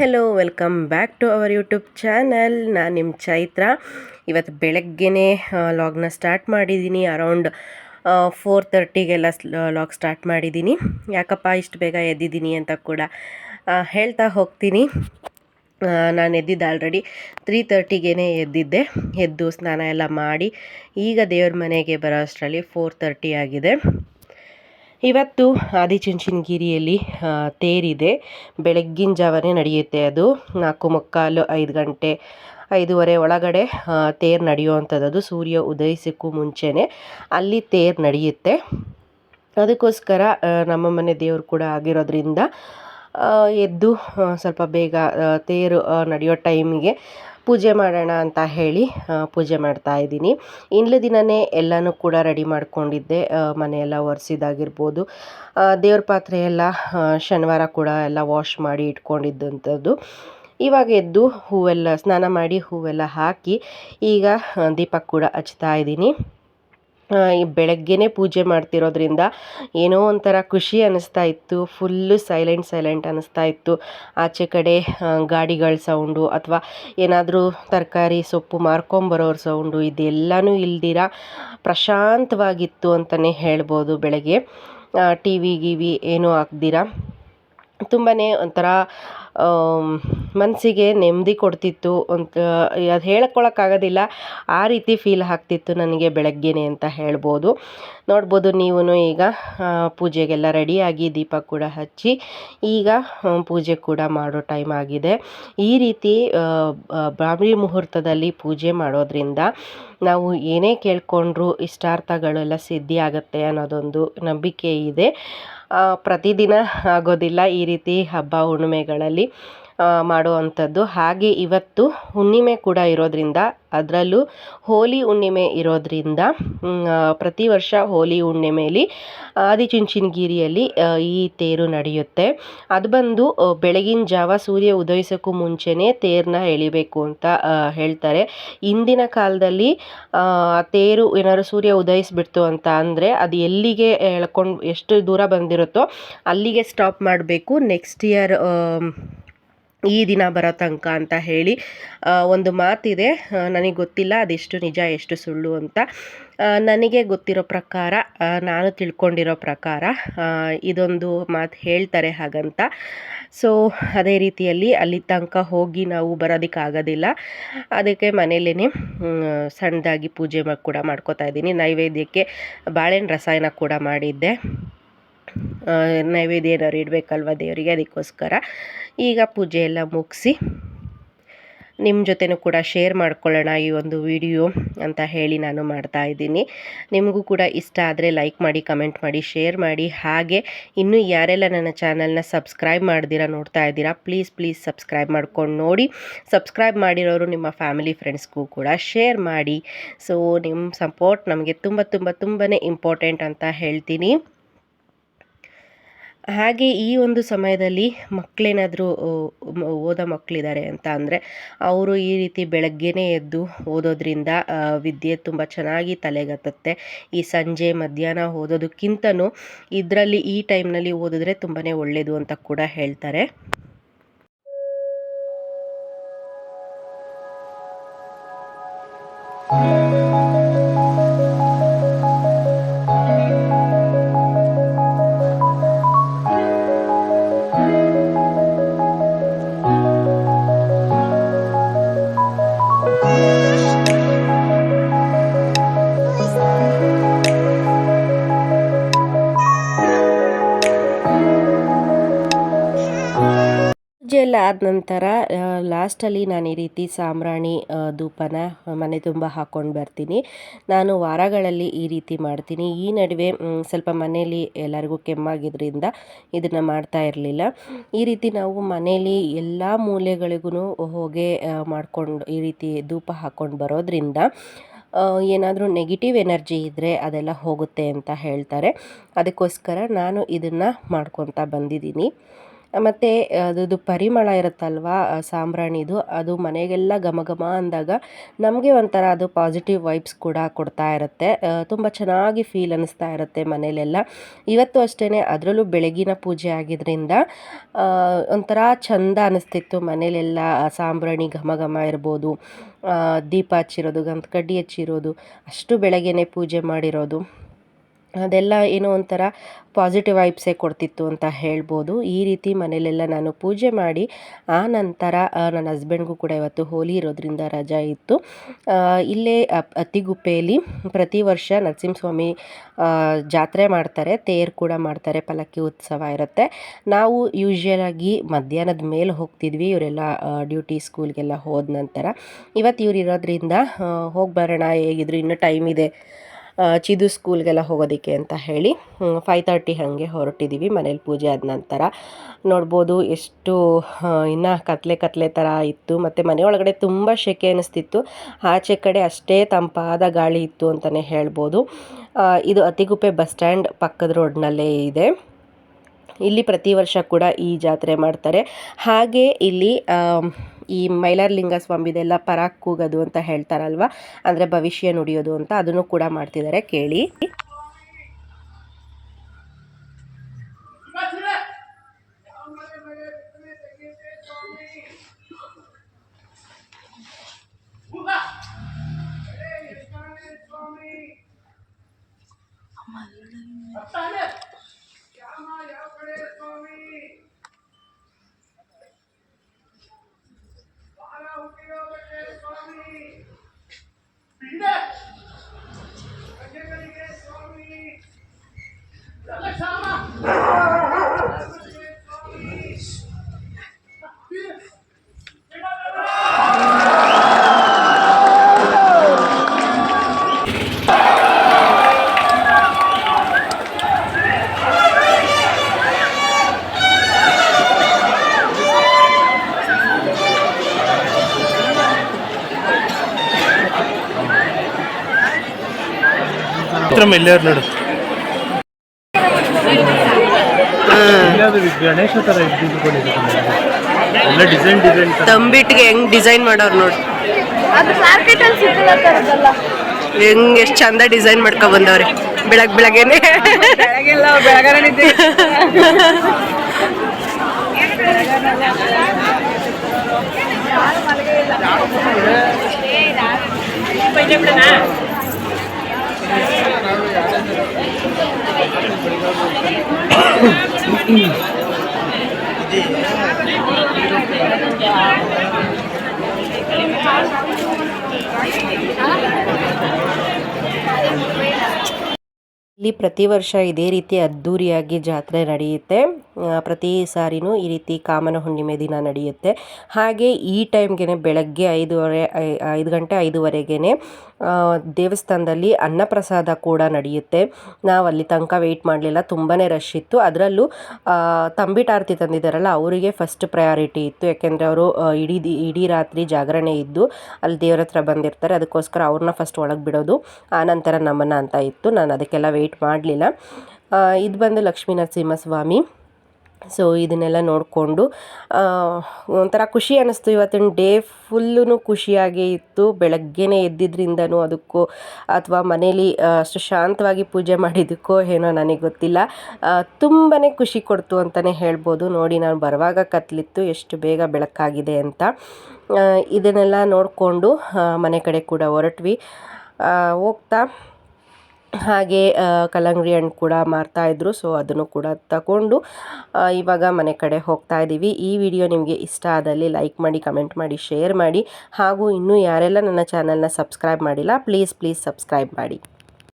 Hello welcome back to our YouTube channel ನಾನು ನಿಮ್ಮ ಚೈತ್ರ. ಇವತ್ತು ಬೆಳಗ್ಗೆನೇ ಲಾಗ್ನ ಸ್ಟಾರ್ಟ್ ಮಾಡಿದ್ದೀನಿ ಅರೌಂಡ್ ಫೋರ್ ತರ್ಟಿಗೆಲ್ಲ ಲಾಗ್ ಸ್ಟಾರ್ಟ್ ಮಾಡಿದ್ದೀನಿ ಯಾಕಪ್ಪ, ಇಷ್ಟು ಬೇಗ ಎದ್ದಿದ್ದೀನಿ ಅಂತ ಕೂಡ ಹೇಳ್ತಾ ಹೋಗ್ತೀನಿ. ನಾನು ಎದ್ದಿದ್ದೆ ಆಲ್ರೆಡಿ ತ್ರೀ ತರ್ಟಿಗೇ ಎದ್ದಿದ್ದೆ. ಎದ್ದು ಸ್ನಾನ ಎಲ್ಲ ಮಾಡಿ, ಈಗ ದೇವ್ರ ಮನೆಗೆ ಬರೋ ಅಷ್ಟರಲ್ಲಿ ಫೋರ್ ತರ್ಟಿ ಆಗಿದೆ. ಇವತ್ತು ಆದಿಚುಂಚನಗಿರಿಯಲ್ಲಿ ತೇರಿದೆ. ಬೆಳಗ್ಗಿನ ಜಾವನೇ ನಡೆಯುತ್ತೆ ಅದು. ನಾಲ್ಕು ಮುಕ್ಕಾಲು ಐದು ಗಂಟೆ ಐದೂವರೆ ಒಳಗಡೆ ತೇರು ನಡೆಯುವಂಥದ್ದು. ಸೂರ್ಯ ಉದಯಿಸಕ್ಕೂ ಮುಂಚೆನೇ ಅಲ್ಲಿ ತೇರು ನಡೆಯುತ್ತೆ. ಅದಕ್ಕೋಸ್ಕರ ನಮ್ಮ ಮನೆ ದೇವರು ಕೂಡ ಆಗಿರೋದ್ರಿಂದ ಎದ್ದು ಸ್ವಲ್ಪ ಬೇಗ ತೇರು ನಡೆಯೋ ಟೈಮಿಗೆ ಪೂಜೆ ಮಾಡೋಣ ಅಂತ ಹೇಳಿ ಪೂಜೆ ಮಾಡ್ತಾ ಇದ್ದೀನಿ. ಇಂದ್ಲ ದಿನವೇ ಎಲ್ಲನೂ ಕೂಡ ರೆಡಿ ಮಾಡಿಕೊಂಡಿದ್ದೆ. ಮನೆಯೆಲ್ಲ ಒರೆಸಿದಾಗಿರ್ಬೋದು. ದೇವ್ರ ಪಾತ್ರೆ ಎಲ್ಲ ಶನಿವಾರ ಕೂಡ ಎಲ್ಲ ವಾಶ್ ಮಾಡಿ ಇಟ್ಕೊಂಡಿದ್ದಂಥದ್ದು. ಇವಾಗ ಎದ್ದು ಹೂವೆಲ್ಲ, ಸ್ನಾನ ಮಾಡಿ ಹೂವೆಲ್ಲ ಹಾಕಿ ಈಗ ದೀಪ ಕೂಡ ಹಚ್ತಾ ಇದ್ದೀನಿ. ಬೆಳಗ್ಗೆನೇ ಪೂಜೆ ಮಾಡ್ತಿರೋದ್ರಿಂದ ಏನೋ ಒಂಥರ ಖುಷಿ ಅನ್ನಿಸ್ತಾ ಇತ್ತು, ಫುಲ್ಲು ಸೈಲೆಂಟ್ ಸೈಲೆಂಟ್ ಅನ್ನಿಸ್ತಾ ಇತ್ತು. ಆಚೆ ಕಡೆ ಗಾಡಿಗಳ ಸೌಂಡು ಅಥವಾ ಏನಾದರೂ ತರಕಾರಿ, ಸೊಪ್ಪು ಮಾರ್ಕೊಂಬರೋರ ಸೌಂಡು ಇದೆಲ್ಲನೂ ಇಲ್ದಿರ ಪ್ರಶಾಂತವಾಗಿತ್ತು ಅಂತಲೇ ಹೇಳ್ಬೋದು ಬೆಳಗ್ಗೆ. ಟಿ ವಿ, ಗಿವಿ ಏನೂ ಹಾಕ್ದಿರ. ತುಂಬಾ ಒಂಥರ ಮನಸ್ಸಿಗೆ ನೆಮ್ಮದಿ ಕೊಡ್ತಿತ್ತು ಅಂತ ಅದು ಹೇಳ್ಕೊಳಕ್ಕಾಗೋದಿಲ್ಲ ಆ ರೀತಿ ಫೀಲ್ ಆಗ್ತಿತ್ತು ನನಗೆ ಬೆಳಗ್ಗೆನೇ ಅಂತ ಹೇಳ್ಬೋದು. ನೋಡ್ಬೋದು ನೀವು ಈಗ ಪೂಜೆಗೆಲ್ಲ ರೆಡಿಯಾಗಿ ದೀಪ ಕೂಡ ಹಚ್ಚಿ, ಈಗ ಪೂಜೆ ಕೂಡ ಮಾಡೋ ಟೈಮ್ ಆಗಿದೆ. ಈ ರೀತಿ ಬ್ರಾಹ್ಮಿ ಮುಹೂರ್ತದಲ್ಲಿ ಪೂಜೆ ಮಾಡೋದ್ರಿಂದ ನಾವು ಏನೇ ಕೇಳ್ಕೊಂಡ್ರೂ ಇಷ್ಟಾರ್ಥಗಳೆಲ್ಲ ಸಿದ್ಧಿ ಆಗುತ್ತೆ ಅನ್ನೋದೊಂದು ನಂಬಿಕೆ ಇದೆ. ಪ್ರತಿದಿನ ಆಗೋದಿಲ್ಲ ಈ ರೀತಿ ಹಬ್ಬ ಹುಣ್ಣಿಮೆಗಳಲ್ಲಿ ಮಾಡುವಂಥದ್ದು ಹಾಗೆ ಇವತ್ತು ಹುಣ್ಣಿಮೆ ಕೂಡ ಇರೋದ್ರಿಂದ, ಅದರಲ್ಲೂ ಹೋಲಿ ಹುಣ್ಣಿಮೆ ಇರೋದ್ರಿಂದ ಪ್ರತಿ ವರ್ಷ ಹೋಲಿ ಹುಣ್ಣಿಮೆಯಲ್ಲಿ ಆದಿಚುಂಚನಗಿರಿಯಲ್ಲಿ ಈ ತೇರು ನಡೆಯುತ್ತೆ. ಅದು ಬಂದು ಬೆಳಗಿನ ಜಾವ ಸೂರ್ಯ ಉದಯಿಸೋಕ್ಕೂ ಮುಂಚೆನೇ ತೇರನ್ನ ಎಳಿಬೇಕು ಅಂತ ಹೇಳ್ತಾರೆ. ಇಂದಿನ ಕಾಲದಲ್ಲಿ ತೇರು ಏನಾದ್ರು ಸೂರ್ಯ ಉದಯಿಸ್ಬಿಡ್ತು ಅಂತ ಅಂದರೆ, ಅದು ಎಲ್ಲಿಗೆ ಎಳ್ಕೊಂಡು, ಎಷ್ಟು ದೂರ ಬಂದಿರುತ್ತೋ ಅಲ್ಲಿಗೆ ಸ್ಟಾಪ್ ಮಾಡಬೇಕು. ನೆಕ್ಸ್ಟ್ ಇಯರ್ ಈ ದಿನ ಬರೋ ತನಕ ಅಂತ ಹೇಳಿ ಒಂದು ಮಾತಿದೆ. ನನಗೆ ಗೊತ್ತಿಲ್ಲ ಅದೆಷ್ಟು ನಿಜ, ಎಷ್ಟು ಸುಳ್ಳು ಅಂತ. ನನಗೆ ಗೊತ್ತಿರೋ ಪ್ರಕಾರ ನಾನು ತಿಳ್ಕೊಂಡಿರೋ ಪ್ರಕಾರ ಇದೊಂದು ಮಾತು ಹೇಳ್ತಾರೆ ಹಾಗಂತ. ಸೊ ಅದೇ ರೀತಿಯಲ್ಲಿ ಅಲ್ಲಿ ತನಕ ಹೋಗಿ ನಾವು ಬರೋದಕ್ಕಾಗೋದಿಲ್ಲ ಅದಕ್ಕೆ ಮನೆಯಲ್ಲೇ ಸಣ್ಣದಾಗಿ ಪೂಜೆ ಕೂಡ ಮಾಡ್ಕೋತಾ ಇದ್ದೀನಿ. ನೈವೇದ್ಯಕ್ಕೆ ಬಾಳೆಹಣ್ಣು ರಸಾಯನ ಕೂಡ ಮಾಡಿದ್ದೆ. ನೈವೇದ್ಯ ಏನಾದ್ರು ಇಡಬೇಕಲ್ವ ದೇವರಿಗೆ? ಅದಕ್ಕೋಸ್ಕರ ಈಗ ಪೂಜೆ ಎಲ್ಲ ಮುಗಿಸಿ ನಿಮ್ಮ ಜೊತೆನೂ ಕೂಡ ಶೇರ್ ಮಾಡ್ಕೊಳ್ಳೋಣ ಈ ಒಂದು ವಿಡಿಯೋ ಅಂತ ಹೇಳಿ ನಾನು ಮಾಡ್ತಾ ಇದ್ದೀನಿ. ನಿಮಗೂ ಕೂಡ ಇಷ್ಟ ಆದರೆ ಲೈಕ್ ಮಾಡಿ ಕಮೆಂಟ್ ಮಾಡಿ ಶೇರ್ ಮಾಡಿ. ಹಾಗೆ ಇನ್ನೂ ಯಾರೆಲ್ಲ ನನ್ನ ಚಾನಲ್ನ ಸಬ್ಸ್ಕ್ರೈಬ್ ಮಾಡ್ದಿರ ನೋಡ್ತಾ ಇದ್ದೀರಾ ಪ್ಲೀಸ್ ಪ್ಲೀಸ್ ಸಬ್ಸ್ಕ್ರೈಬ್ ಮಾಡ್ಕೊಂಡು ನೋಡಿ. ಸಬ್ಸ್ಕ್ರೈಬ್ ಮಾಡಿರೋರು ನಿಮ್ಮ ಫ್ಯಾಮಿಲಿ ಫ್ರೆಂಡ್ಸ್ಗೂ ಕೂಡ ಶೇರ್ ಮಾಡಿ. ಸೊ ನಿಮ್ಮ ಸಪೋರ್ಟ್ ನಮಗೆ ತುಂಬ ತುಂಬ ತುಂಬಾ ಇಂಪಾರ್ಟೆಂಟ್ ಅಂತ ಹೇಳ್ತೀನಿ. ಹಾಗೆ ಈ ಒಂದು ಸಮಯದಲ್ಲಿ ಮಕ್ಕಳೇನಾದರೂ ಓದೋ ಮಕ್ಕಳಿದ್ದಾರೆ ಅಂತ ಅಂದರೆ ಅವರು ಈ ರೀತಿ ಬೆಳಗ್ಗೆನೇ ಎದ್ದು ಓದೋದ್ರಿಂದ ವಿದ್ಯೆ ತುಂಬ ಚೆನ್ನಾಗಿ ತಲೆಗತ್ತುತ್ತೆ. ಈ ಸಂಜೆ ಮಧ್ಯಾಹ್ನ ಓದೋದಕ್ಕಿಂತನೂ ಇದರಲ್ಲಿ ಈ ಟೈಮ್ನಲ್ಲಿ ಓದಿದ್ರೆ ತುಂಬಾ ಒಳ್ಳೆಯದು ಅಂತ ಕೂಡ ಹೇಳ್ತಾರೆ. ಎಲ್ಲ ಆದ ನಂತರ ಲಾಸ್ಟಲ್ಲಿ ನಾನು ಈ ರೀತಿ ಸಾಂಬ್ರಾಣಿ ಧೂಪನ ಮನೆ ತುಂಬ ಹಾಕ್ಕೊಂಡು ಬರ್ತೀನಿ. ನಾನು ವಾರಗಳಲ್ಲಿ ಈ ರೀತಿ ಮಾಡ್ತೀನಿ. ಈ ನಡುವೆ ಸ್ವಲ್ಪ ಮನೆಯಲ್ಲಿ ಎಲ್ಲರಿಗೂ ಕೆಮ್ಮಾಗಿದ್ದರಿಂದ ಇದನ್ನು ಮಾಡ್ತಾ ಇರಲಿಲ್ಲ. ಈ ರೀತಿ ನಾವು ಮನೆಯಲ್ಲಿ ಎಲ್ಲ ಮೂಲೆಗಳಿಗೂ ಹೊಗೆ ಮಾಡ್ಕೊಂಡು ಈ ರೀತಿ ಧೂಪ ಹಾಕ್ಕೊಂಡು ಬರೋದ್ರಿಂದ ಏನಾದರೂ ನೆಗೆಟಿವ್ ಎನರ್ಜಿ ಇದ್ದರೆ ಅದೆಲ್ಲ ಹೋಗುತ್ತೆ ಅಂತ ಹೇಳ್ತಾರೆ. ಅದಕ್ಕೋಸ್ಕರ ನಾನು ಇದನ್ನು ಮಾಡ್ಕೊತಾ ಬಂದಿದ್ದೀನಿ. ಮತ್ತು ಅದ್ರದ್ದು ಪರಿಮಳ ಇರುತ್ತಲ್ವಾ ಸಾಂಬ್ರಾಣಿದು, ಅದು ಮನೆಗೆಲ್ಲ ಘಮ ಘಮ ಅಂದಾಗ ನಮಗೆ ಒಂಥರ ಅದು ಪಾಸಿಟಿವ್ ವೈಬ್ಸ್ ಕೂಡ ಕೊಡ್ತಾ ಇರುತ್ತೆ. ತುಂಬ ಚೆನ್ನಾಗಿ ಫೀಲ್ ಅನ್ನಿಸ್ತಾ ಇರುತ್ತೆ ಮನೆಯಲ್ಲೆಲ್ಲ ಇವತ್ತು ಅಷ್ಟೇ ಅದರಲ್ಲೂ ಬೆಳಗಿನ ಪೂಜೆ ಆಗಿದ್ದರಿಂದ ಒಂಥರ ಚಂದ ಅನ್ನಿಸ್ತಿತ್ತು ಮನೆಯಲ್ಲೆಲ್ಲ ಸಾಂಬ್ರಾಣಿ ಘಮ ಘಮ ಇರ್ಬೋದು ದೀಪ ಹಚ್ಚಿರೋದು ಗಂಧಕಡ್ಡಿ ಹಚ್ಚಿರೋದು, ಅಷ್ಟು ಬೆಳಗ್ಗೆನೆ ಪೂಜೆ ಮಾಡಿರೋದು. ಅದೆಲ್ಲ ಏನೋ ಒಂಥರ ಪಾಸಿಟಿವ್ ವೈಬ್ಸೇ ಕೊಡ್ತಿತ್ತು ಅಂತ ಹೇಳ್ಬೋದು. ಈ ರೀತಿ ಮನೇಲೆಲ್ಲ ನಾನು ಪೂಜೆ ಮಾಡಿ, ಆ ನಂತರ ನನ್ನ ಹಸ್ಬೆಂಡ್ಗೂ ಕೂಡ ಇವತ್ತು ಹೋಲಿ ಇರೋದ್ರಿಂದ ರಜಾ ಇತ್ತು. ಇಲ್ಲೇ ಅತಿಗುಪ್ಪೆಯಲ್ಲಿ ಪ್ರತಿ ವರ್ಷ ನರಸಿಂಹಸ್ವಾಮಿ ಜಾತ್ರೆ ಮಾಡ್ತಾರೆ, ತೇರು ಕೂಡ ಮಾಡ್ತಾರೆ ಪಲ್ಲಕ್ಕಿ ಉತ್ಸವ ಇರುತ್ತೆ. ನಾವು ಯೂಶ್ವಲಾಗಿ ಮಧ್ಯಾಹ್ನದ ಮೇಲೆ ಹೋಗ್ತಿದ್ವಿ, ಇವರೆಲ್ಲ ಡ್ಯೂಟಿ ಸ್ಕೂಲ್ಗೆಲ್ಲ ಹೋದ ನಂತರ. ಇವತ್ತು ಇವ್ರು ಇರೋದ್ರಿಂದ ಹೋಗಿ ಬರೋಣ, ಹೇಗಿದ್ರು ಇನ್ನೂ ಟೈಮ್ ಇದೆ. ಚಿದು ಸ್ಕೂಲ್ಗೆಲ್ಲ ಹೋಗೋದಕ್ಕೆ ಅಂತ ಹೇಳಿ ಫೈವ್ ತರ್ಟಿ ಹಾಗೆ ಹೊರಟಿದ್ದೀವಿ ಮನೇಲಿ ಪೂಜೆ ಆದ ನಂತರ. ನೋಡ್ಬೋದು ಎಷ್ಟು ಇನ್ನು ಕತ್ಲೆ ಕತ್ಲೆ ಥರ ಇತ್ತು. ಮತ್ತು ಮನೆ ಒಳಗಡೆ ತುಂಬ ಸೆಕೆ ಅನ್ನಿಸ್ತಿತ್ತು ಆಚೆ ಕಡೆ ಅಷ್ಟೇ ತಂಪಾದ ಗಾಳಿ ಇತ್ತು ಅಂತಲೇ ಹೇಳ್ಬೋದು. ಇದು ಅತಿಗುಪ್ಪೆ ಬಸ್ ಸ್ಟ್ಯಾಂಡ್ ಪಕ್ಕದ ರೋಡ್ನಲ್ಲೇ ಇದೆ. ಇಲ್ಲಿ ಪ್ರತಿ ವರ್ಷ ಕೂಡ ಈ ಜಾತ್ರೆ ಮಾಡ್ತಾರೆ. ಹಾಗೆ ಇಲ್ಲಿ ಈ ಮೈಲಾರಲಿಂಗ ಸ್ವಾಮಿದೆಲ್ಲ ಪರಾಕ್ ಕೂಗೋದು ಅಂತ ಹೇಳ್ತಾರಲ್ವ? ಅಂದರೆ ಭವಿಷ್ಯ ನುಡಿಯೋದು ಅಂತ ಅದನ್ನು ಕೂಡ ಮಾಡ್ತಿದ್ದಾರೆ, ಕೇಳಿ. ಚಿತ್ರಂ ಎಲ್ಲಾರು ನೋಡು. ಗಣೇಶ ತರ ಎಲ್ಲ ಡಿಸೈನ್ ಡಿಸೈನ್ ತಂಬಿಟ್ಟಿಗೆ ಹೆಂಗ್ ಡಿಸೈನ್ ಮಾಡೋರು ನೋಡಿ. ಅದು ಮಾರ್ಕೆಟ್ ಅಲ್ಲಿ ಸಿಗಲ್ಲ ತರದಲ್ಲ ಹೆಂಗ್ ಎಷ್ಟು ಚಂದ ಡಿಸೈನ್ ಮಾಡ್ಕೊ ಬಂದವ್ರೆ. ಬೆಳಗ್ ಬೆಳಗ್ಗೆನೆ. ಬೆಳಗ್ಗೆ ಇಲ್ಲಿ ಪ್ರತಿ ವರ್ಷ ಇದೇ ರೀತಿ ಅದ್ಧೂರಿಯಾಗಿ ಜಾತ್ರೆ ನಡೆಯುತ್ತೆ. ಪ್ರತಿ ಸಾರಿನೂ ಈ ರೀತಿ ಕಾಮನ ಹುಣ್ಣಿಮೆ ದಿನ ನಡೆಯುತ್ತೆ. ಹಾಗೆ ಈ ಟೈಮ್ಗೆ ಬೆಳಗ್ಗೆ ಐದೂವರೆ ಐದು ಗಂಟೆ ಐದುವರೆಗೆ ದೇವಸ್ಥಾನದಲ್ಲಿ ಅನ್ನಪ್ರಸಾದ ಕೂಡ ನಡೆಯುತ್ತೆ. ನಾವು ಅಲ್ಲಿ ತನಕ ವೆಯ್ಟ್ ಮಾಡಲಿಲ್ಲ ತುಂಬಾ ರಶ್ ಇತ್ತು. ಅದರಲ್ಲೂ ತಂಬಿಟಾರ್ತಿ ತಂದಿದ್ದಾರಲ್ಲ, ಅವರಿಗೆ ಫಸ್ಟ್ ಪ್ರಯಾರಿಟಿ ಇತ್ತು. ಯಾಕೆಂದರೆ ಅವರು ಇಡೀ ಇಡೀ ರಾತ್ರಿ ಜಾಗರಣೆ ಇದ್ದು, ಅಲ್ಲಿ ದೇವ್ರ ಹತ್ರ ಬಂದಿರ್ತಾರೆ. ಅದಕ್ಕೋಸ್ಕರ ಅವ್ರನ್ನ ಫಸ್ಟ್ ಒಳಗೆ ಬಿಡೋದು, ಆ ನಂತರ ನಮ್ಮನ್ನು ಅಂತ ಇತ್ತು. ನಾನು ಅದಕ್ಕೆಲ್ಲ ವೆಯ್ಟ್ ಮಾಡಲಿಲ್ಲ. ಇದು ಬಂದು ಲಕ್ಷ್ಮೀ ನರಸಿಂಹಸ್ವಾಮಿ ಸೊ ಇದನ್ನೆಲ್ಲ ನೋಡಿಕೊಂಡು ಒಂಥರ ಖುಷಿ ಅನ್ನಿಸ್ತು. ಇವತ್ತಿನ ಡೇ ಫುಲ್ಲೂ ಖುಷಿಯಾಗೇ ಇತ್ತು. ಬೆಳಗ್ಗೆನೇ ಎದ್ದಿದ್ರಿಂದನೂ ಅದಕ್ಕೂ, ಅಥವಾ ಮನೇಲಿ ಅಷ್ಟು ಶಾಂತವಾಗಿ ಪೂಜೆ ಮಾಡಿದ್ದಕ್ಕೋ ಏನೋ ನನಗೆ ಗೊತ್ತಿಲ್ಲ. ತುಂಬಾ ಖುಷಿ ಕೊಡ್ತು ಅಂತಲೇ ಹೇಳ್ಬೋದು. ನೋಡಿ, ನಾನು ಬರುವಾಗ ಕತ್ಲಿತ್ತು. ಎಷ್ಟು ಬೇಗ ಬೆಳಕಾಗಿದೆ ಅಂತ. ಇದನ್ನೆಲ್ಲ ನೋಡಿಕೊಂಡು ಮನೆ ಕಡೆ ಕೂಡ ಹೊರಟ್ವಿ. ಹೋಗ್ತಾ ಹಾಗೆ ಕಲ್ಲಂಗಡಿ ಹಣ್ಣು ಕೂಡ ಮಾರ್ತಾ ಇದ್ರು, ಸೊ ಅದನ್ನು ಕೂಡ ತಗೊಂಡು ಇವಾಗ ಮನೆ ಕಡೆ ಹೋಗ್ತಾ ಇದ್ದೀವಿ ಈ ವಿಡಿಯೋ ನಿಮಗೆ ಇಷ್ಟ ಆದಲ್ಲಿ ಲೈಕ್ ಮಾಡಿ, ಕಮೆಂಟ್ ಮಾಡಿ, ಶೇರ್ ಮಾಡಿ. ಹಾಗೂ ಇನ್ನೂ ಯಾರೆಲ್ಲ ನನ್ನ ಚಾನಲ್ನ ಸಬ್ಸ್ಕ್ರೈಬ್ ಮಾಡಿಲ್ಲ, ಪ್ಲೀಸ್ ಪ್ಲೀಸ್ ಸಬ್ಸ್ಕ್ರೈಬ್ ಮಾಡಿ.